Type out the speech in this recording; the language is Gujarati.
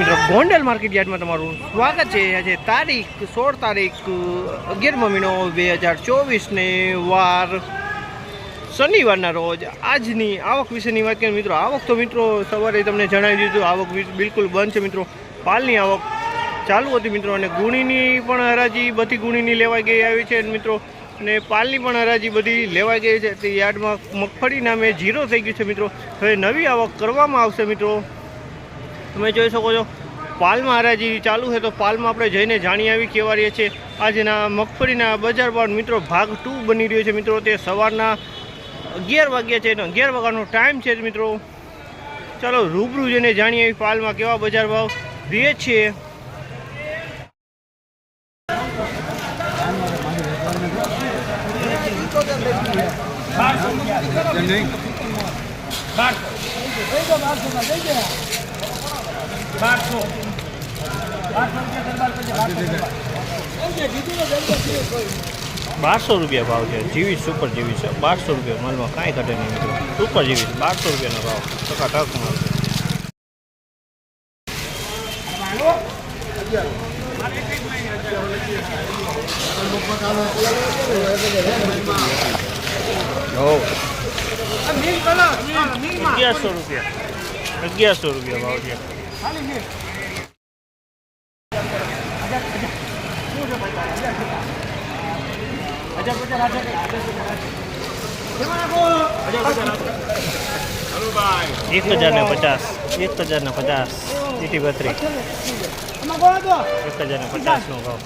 મિત્રો, ગોંડલ માર્કેટ યાર્ડમાં તમારું સ્વાગત છે. આજે તારીખ સોળ તારીખ અગિયારમો મહિનો બે હજાર ચોવીસને વાર શનિવારના રોજ આજની આવક વિશેની વાત કરીએ મિત્રો, આવક તો મિત્રો સવારે તમને જણાવી દીધું આવક બિલકુલ બંધ છે મિત્રો. પાલની આવક ચાલુ હતી મિત્રો અને ગુણીની પણ હરાજી બધી ગુણીની લેવાઈ ગઈ આવી છે મિત્રો. અને પાલની પણ હરાજી બધી લેવાઈ ગઈ છે. તે યાર્ડમાં મગફળી નામે ઝીરો થઈ ગયું છે મિત્રો. હવે નવી આવક કરવામાં આવશે મિત્રો. તમે જોઈ શકો છો પાલમાં હરાજી ચાલુ છે તો પાલમાં આપણે જઈને જાણી આવી કેવા રહીએ છીએ આજના મગફળીના બજાર ભાવ મિત્રો, ભાગ ટુ બની રહ્યો છે મિત્રો, તે સવારના અગિયાર વાગ્યા છે અગિયાર વાગ્યાનો ટાઈમ છે મિત્રો. ચાલો, રૂબરૂ જઈને જાણીએ આવી પાલમાં કેવા બજાર ભાવ રહે છે. બારસો રૂપિયા ભાવ છે. જીવી સુપર જીવી છે. બારસો રૂપિયા માલમાં કાંઈ ઘટે નહીં મિત્રો. સુપર જીવી છે. બારસો રૂપિયાનો ભાવ. ટકા ટક માલ છે. અગિયારસો રૂપિયા. અગિયારસો રૂપિયા ભાવ છે. એક હજાર ને પચાસ. એક હજાર ને પચાસ. સીટી બત્રી એક હજાર ને પચાસ નો ભાવ.